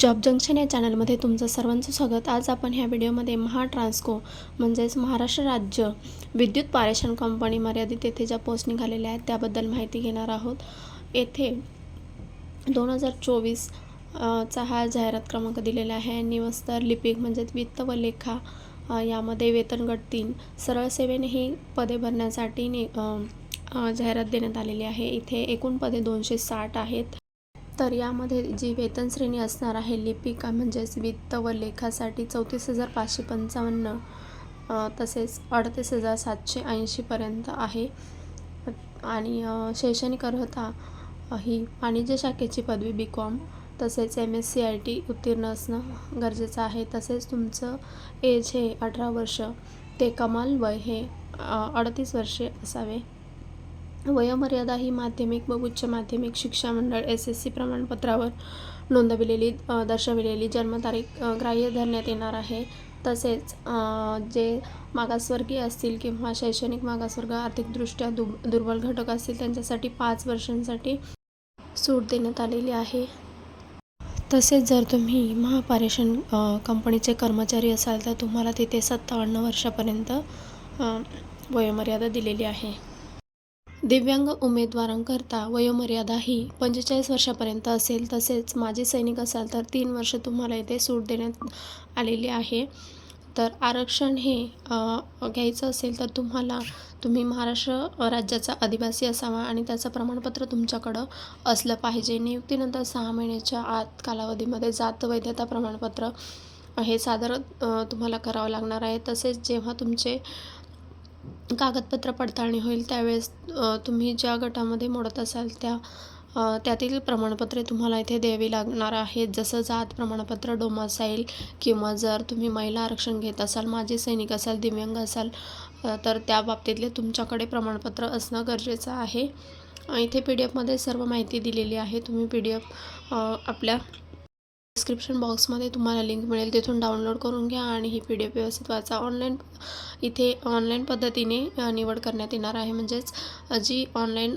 Job junction या चॅनलमध्ये तुमचं सर्वांचं स्वागत. आज आपण ह्या व्हिडिओमध्ये महाट्रान्सको म्हणजेच महाराष्ट्र राज्य विद्युत पारेषण कंपनी मर्यादित येथे ज्या पोस्ट निघालेल्या आहेत त्याबद्दल माहिती घेणार आहोत. येथे दोन हजार चोवीस चा हा जाहिरात क्रमांक दिलेला आहे. निवस्तर लिपिक म्हणजेच वित्त व लेखा यामध्ये वेतनगट तीन. सरळ सेवेने ही पदे भरण्यासाठी नि जाहिरात देण्यात आलेली आहे. इथे एकूण पदे दोनशे साठ आहेत. तर यामध्ये जी वेतन श्रेणी असणार आहे लिपिका म्हणजेच वित्त व लेखासाठी चौतीस हजार पाचशे पंचावन्न तसेच अडतीस हजार सातशे ऐंशीपर्यंत आहे. आणि शैक्षणिक अर्हता ही वाणिज्य शाखेची पदवी बी कॉम तसेच M S C I T उत्तीर्ण असणं गरजेचं आहे. तसेच तुमचं एज हे अठरा वर्ष. ते कमाल वय हे अडतीस वर्षे असावे. वयोमर्यादा ही माध्यमिक व उच्च माध्यमिक शिक्षा मंडळ एस एस सी प्रमाणपत्रावर नोंदविलेली दर्शविलेली जन्मतारीख ग्राह्य धरण्यात येणार आहे. तसेच जे मागासवर्गीय असतील किंवा शैक्षणिक मागासवर्ग आर्थिकदृष्ट्या दु दुर्बल घटक असतील त्यांच्यासाठी पाच वर्षांसाठी सूट देण्यात आलेली आहे. तसेच जर तुम्ही महापारेषण कंपनीचे कर्मचारी असाल तर तुम्हाला तिथे सत्तावन्न वर्षापर्यंत वयोमर्यादा दिलेली आहे. दिव्यांग उमेदवारांकरता वयोमर्यादा ही पंचेचाळीस वर्षापर्यंत असेल. तसेच माजी सैनिक असाल तर तीन वर्ष तुम्हाला इथे सूट देण्यात आलेली आहे. तर आरक्षण हे घ्यायचं असेल तर तुम्हाला तुम्ही महाराष्ट्र राज्याचा आदिवासी असावा आणि त्याचं प्रमाणपत्र तुमच्याकडं असलं पाहिजे. नियुक्तीनंतर सहा महिन्याच्या आत कालावधीमध्ये जात वैधता प्रमाणपत्र हे सादर तुम्हाला करावं लागणार आहे. तसेच जेव्हा तुमचे कागदपत्र पडताळणी होईल त्यावेळेस तुम्ही ज्या गटामध्ये मोडत असाल त्या त्यातील प्रमाणपत्रे तुम्हाला इथे द्यावी लागणार आहेत. जसं जात प्रमाणपत्र डोमासाईल किंवा जर तुम्ही महिला आरक्षण घेत असाल माजी सैनिक असाल दिव्यांग असाल तर त्या बाबतीतले तुमच्याकडे प्रमाणपत्र असणं गरजेचं आहे. इथे पी डी एफमध्ये सर्व माहिती दिलेली आहे. तुम्ही पी डी एफ आपल्या डिस्क्रिप्शन बॉक्समध्ये तुम्हाला लिंक मिळेल तिथून डाउनलोड करून घ्या आणि ही पी डी एफ व्यवस्थित वाचा. ऑनलाईन इथे ऑनलाईन पद्धतीने निवड करण्यात येणार आहे. म्हणजेच जी ऑनलाईन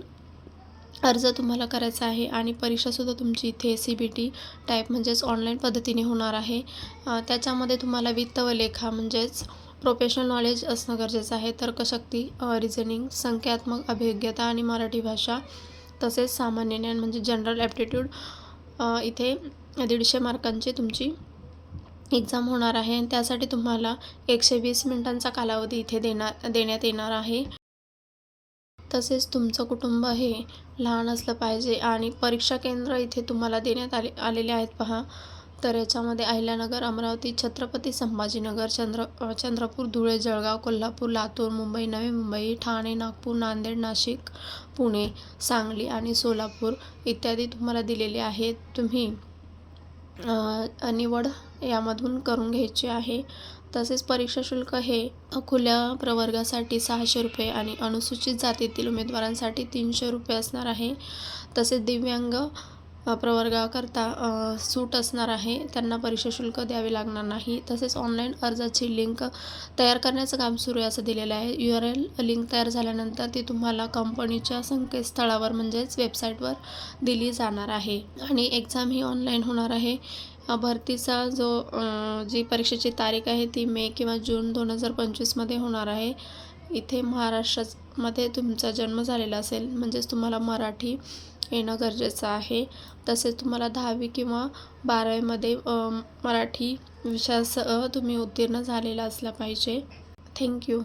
अर्ज तुम्हाला करायचा आहे आणि परीक्षासुद्धा तुमची इथे सी बी टी टाईप म्हणजेच ऑनलाईन पद्धतीने होणार आहे. त्याच्यामध्ये तुम्हाला वित्त व लेखा म्हणजेच प्रोफेशनल नॉलेज असणं गरजेचं आहे. तर्कशक्ती रिझनिंग संख्यात्मक अभिज्ञता आणि मराठी भाषा तसेच सामान्य ज्ञान म्हणजे जनरल ॲप्टिट्यूड इथे दीडशे मार्कांची तुमची एक्झाम होणार आहे आणि त्यासाठी तुम्हाला एकशे वीस मिनिटांचा कालावधी इथे देणार देण्यात येणार आहे. तसेच तुमचं कुटुंब हे लहान असलं पाहिजे आणि परीक्षा केंद्र इथे तुम्हाला देण्यात आले आलेले आहेत पहा. तर याच्यामध्ये अहिल्यानगर अमरावती छत्रपती संभाजीनगर चंद्र चंद्रपूर धुळे जळगाव कोल्हापूर लातूर मुंबई नवी मुंबई ठाणे नागपूर नांदेड नाशिक पुणे सांगली आणि सोलापूर इत्यादी तुम्हाला दिलेले आहेत. तुम्ही निवड यामधून करून घ्यायची आहे. तसेच परीक्षा शुल्क हे खुल्या प्रवर्गासाठी सहाशे रुपये आणि अनुसूचित जातीतील उमेदवारांसाठी तीनशे रुपये असणार आहे. तसेच दिव्यांग प्रवर्गाकरता सूट असणार आहे. त्यांना परीक्षा शुल्क द्यावे लागणार नाही. तसेच ऑनलाईन अर्जाची लिंक तयार करण्याचं काम सुरू आहे असं दिलेलं आहे. यू आर एल लिंक तयार झाल्यानंतर ती तुम्हाला कंपनीच्या संकेतस्थळावर म्हणजेच वेबसाईटवर दिली जाणार आहे. आणि एक्झाम ही ऑनलाईन होणार आहे. भरतीचा जो जी परीक्षेची तारीख आहे ती मे किंवा जून दोन हजार पंचवीसमध्ये होणार आहे. इथे महाराष्ट्रामध्ये तुमचा जन्म झालेला असेल. म्हणजेच तुम्हाला मराठी येणं गरजेचं आहे. तसेच तुम्हाला दहावी किंवा बारावीमध्ये मराठी विषयासह तुम्ही उत्तीर्ण झालेला असला पाहिजे. थँक्यू.